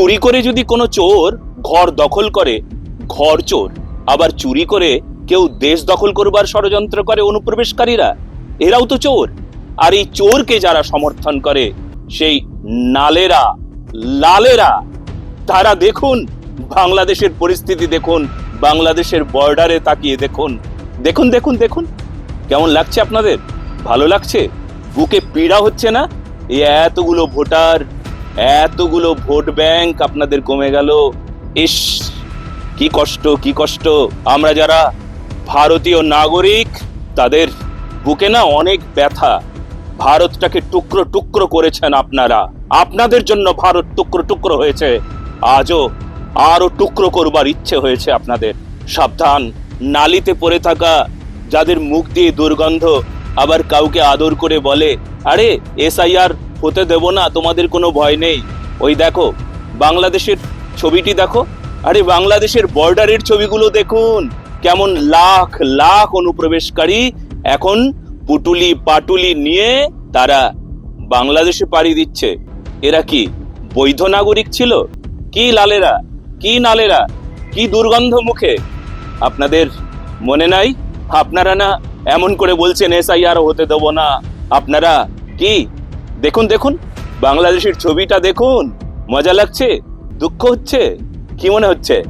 চুরি করে যদি কোনো চোর ঘর দখল করে, ঘর চোর, আবার চুরি করে কেউ দেশ দখল করবার ষড়যন্ত্র করে অনুপ্রবেশকারীরা, এরাও তো চোর। আর এই চোরকে যারা সমর্থন করে, সেই নালেরা, লালেরা, তারা দেখুন, বাংলাদেশের পরিস্থিতি দেখুন, বাংলাদেশের বর্ডারে তাকিয়ে দেখুন। দেখুন দেখুন দেখুন, কেমন লাগছে আপনাদের? ভালো লাগছে? বুকে পীড়া হচ্ছে না? এতগুলো ভোটার এতগুলো ভোট ব্যাংক আপনাদের কমে গেল। ইস, কি কষ্ট কি কষ্ট। আমরা যারা ভারতীয় নাগরিক, তাদের বুকে না অনেক ব্যথা। ভারতটাকে টুকরো টুকরো করেছেন আপনারা। আপনাদের জন্য ভারত টুকরো টুকরো হয়েছে। আজও আরও টুকরো করবার ইচ্ছে হয়েছে আপনাদের। সাবধান, নালিতে পড়ে থাকা যাদের মুখ দিয়ে দুর্গন্ধ আবার কাউকে আদর করে বলে, আরে, এসআইআর হতে দেব না, তোমাদের কোনো ভয় নেই। ওই দেখো, বাংলাদেশের ছবিটি দেখো। আরে, বাংলাদেশের বর্ডারের ছবিগুলো দেখুন। কেমন লাখ লাখ অনুপ্রবেশকারী এখন পুটুলি পাটুলি নিয়ে তারা বাংলাদেশে পাড়ি দিচ্ছে। এরা কি বৈধ নাগরিক ছিল? কি লালেরা? কি নালেরা? কি দুর্গন্ধ মুখে? আপনাদের মনে নাই? আপনারা না এমন করে বলছেন, এসআইআর হতে দেবো না। আপনারা কি দেখুন দেখুন বাংলাদেশের ছবিটা দেখুন। মজা লাগছে? দুঃখ হচ্ছে? কি মনে হচ্ছে?